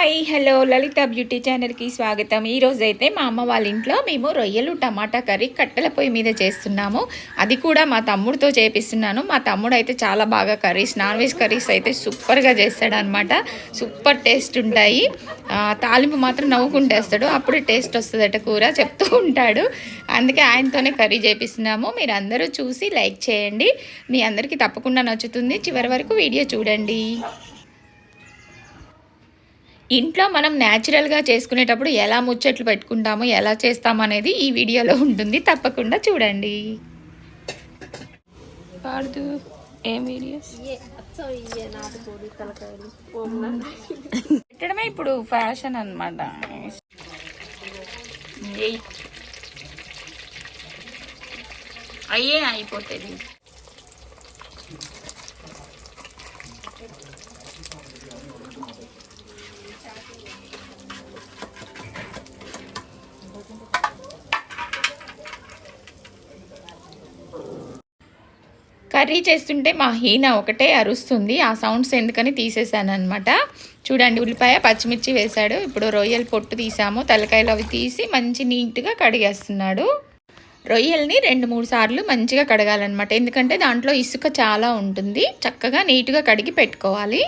Hi hello లలిత beauty ఛానల్కి స్వాగతం. ఈరోజు అయితే మా అమ్మ వాళ్ళ ఇంట్లో మేము రొయ్యలు టమాటా కర్రీ కట్టెల పొయ్యి మీద చేస్తున్నాము. అది కూడా మా తమ్ముడితో చేపిస్తున్నాను. మా తమ్ముడు అయితే చాలా బాగా కర్రీస్ నాన్ వెజ్ కర్రీస్ అయితే సూపర్గా చేస్తాడు అనమాట సూపర్ టేస్ట్ ఉంటాయి. తాలింపు మాత్రం నవ్వుకుంటేస్తాడు. అప్పుడే టేస్ట్ వస్తుందట కూర చెప్తూ ఉంటాడు. అందుకే ఆయనతోనే కర్రీ చేపిస్తున్నాము. మీరు అందరూ చూసి లైక్ చేయండి. మీ అందరికీ తప్పకుండా నచ్చుతుంది. చివరి వరకు వీడియో చూడండి. ఇంట్లో మనం న్యాచురల్గా చేసుకునేటప్పుడు ఎలా ముచ్చట్లు పెట్టుకుంటాము ఎలా చేస్తాము అనేది ఈ వీడియోలో ఉంటుంది. తప్పకుండా చూడండి. పాడుతూ ఏం వీడియోస్ పెట్టడమే ఇప్పుడు ఫ్యాషన్ అనమాట అయ్యే అయిపోతుంది. కర్రీ చేస్తుంటే మా హీన ఒకటే అరుస్తుంది. ఆ సౌండ్స్ ఎందుకని తీసేసాను అనమాట చూడండి ఉల్లిపాయ పచ్చిమిర్చి వేశాడు. ఇప్పుడు రొయ్యలు పొట్టు తీసాము. తలకాయలు అవి తీసి మంచి నీట్గా కడిగేస్తున్నాడు. రొయ్యల్ని రెండు మూడు సార్లు మంచిగా కడగాలన్నమాట. ఎందుకంటే దాంట్లో ఇసుక చాలా ఉంటుంది. చక్కగా నీట్గా కడిగి పెట్టుకోవాలి.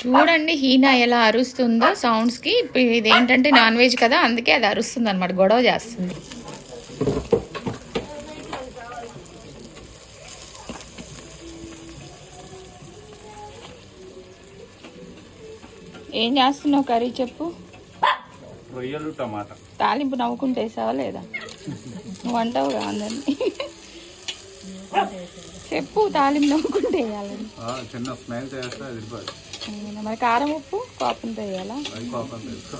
చూడండి హీనా ఎలా అరుస్తుందో సౌండ్స్కి. ఇప్పుడు ఇదేంటంటే నాన్ వెజ్ కదా అందుకే అది అరుస్తుంది అనమాట గొడవ చేస్తుంది. ఏం చేస్తున్నావు కర్రీ చెప్పు? రొయ్యలు టమాటా. తాలింపు నవ్వుకుంటూ వేసావా లేదా? నువ్వు అంటావుగా అందరినీ. చెప్పు తాలింపు నవ్వుకుంటూ వేయాలని చిన్న స్మైల్ చేస్తే మరి కారం ఉప్పు కోపంతో వేయాలా? కోపం తెలుసు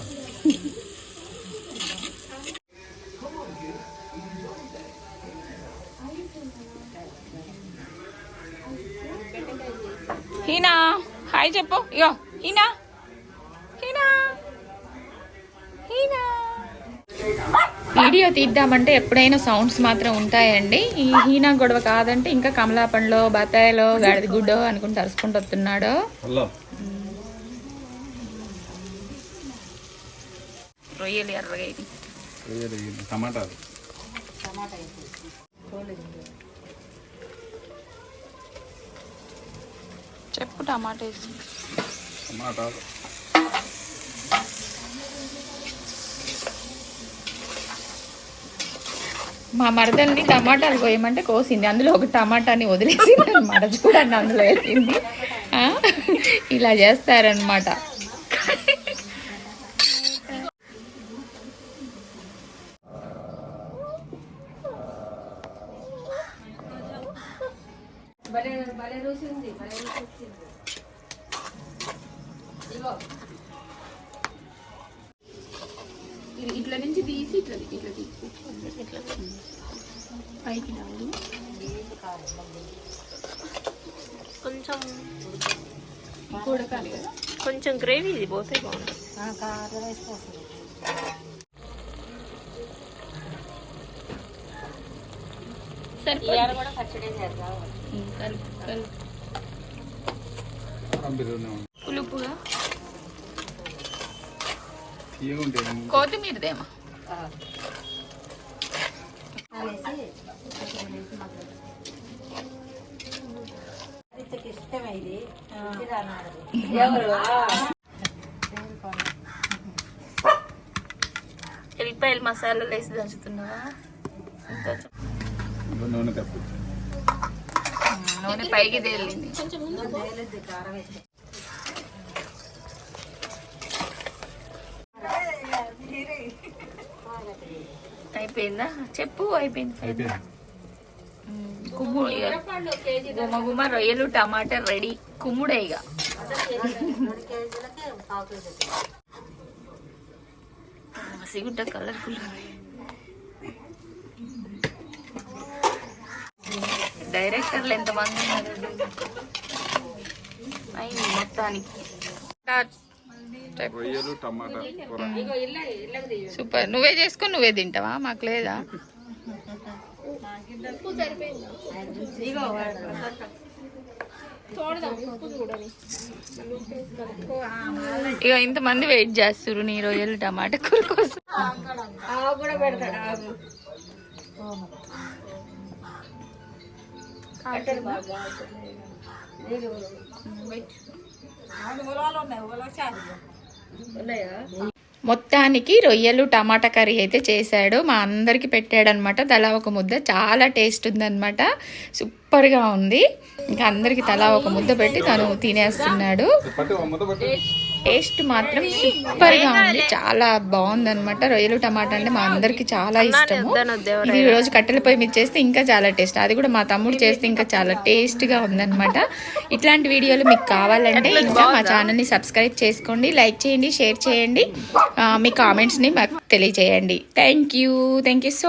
హీనా హాయ్ చెప్పు. ఇగో హీనా. వీడియో తీద్దామంటే ఎప్పుడైనా సౌండ్స్ మాత్రం ఉంటాయండి. ఈ హీనా గొడవ కాదంటే ఇంకా కమలాపండ్లో బత్తాయిలో గాడిద గుడ్డో అనుకుంటూ అరుచుకుంటూ వస్తున్నాడు. రొయ్యలు ఎర్రగా ఇది రొయ్యలు ఇవి టమాటాలు. చెప్పు టమాటా వేసి. టమాటాలు. మా మరదల్ని టమాటాలు కోయమంటే కోసింది. అందులో ఒక టమాటాని వదిలేసింది అనమాట చూడండి అందులో వేసింది. ఆ? ఇలా చేస్తారనమాట ఇట్లా నుంచి తీసి ఇట్లా ఇట్లా తీసి ఇట్లా పైకి రావాలి. కొంచెం కదా? కొంచెం గ్రేవీ ఇది పోతే బాగుంటుంది. ఉమ్, కలుపు కలుపు. బిర్యానీ ఉంది పులుపుగా ఏముంటాయి? కొత్తిమీరదేమో. ఎల్లిపాయలు మసాలాలు వేసి దంచుతున్నావా? నూనె పైకి తేలింది. అయిపోయిందా? చెప్పు అయిపోయింది. అయిపోయింది. కుమ్ము గుమ గుమ రొయ్యలు టమాటా రెడీ. కుమ్ముడే ఇక సిగుడ్డ కలర్ఫుల్ ఉంది. డైరెక్టర్లు ఎంతమంది ఉన్నారు అయింది మొత్తానికి. సూపర్. నువ్వే చేసుకొని నువ్వే తింటావా? మాకు లేదా? ఇక ఇంతమంది వెయిట్ చేస్తున్నారు నీ రొయ్యలు టమాటా కూర కోసం. మొత్తానికి రొయ్యలు టమాటా కర్రీ అయితే చేశాడు. మా అందరికి పెట్టాడనమాట. తలా ఒక ముద్ద. చాలా టేస్ట్ ఉందన్నమాట సూపర్గా ఉంది. ఇంకా అందరికి తలా ఒక ముద్ద పెట్టి తను తినేస్తున్నాడు. టేస్ట్ మాత్రం సూపర్గా ఉంది. చాలా బాగుందన్నమాట. రొయ్యలు టమాటా అంటే మా అందరికి చాలా ఇష్టము. ఇది ఈ రోజు కట్టెల పొయ్యి మీద చేస్తే ఇంకా చాలా టేస్ట్. అది కూడా మా తమ్ముడు చేస్తే ఇంకా చాలా టేస్ట్గా ఉందన్నమాట. ఇట్లాంటి వీడియోలు మీకు కావాలంటే ఇంకా మా ఛానల్ని సబ్స్క్రైబ్ చేసుకోండి లైక్ చేయండి షేర్ చేయండి. మీ కామెంట్స్ని మాకు తెలియజేయండి. Thank you. Thank you so